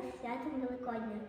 святом Великодня.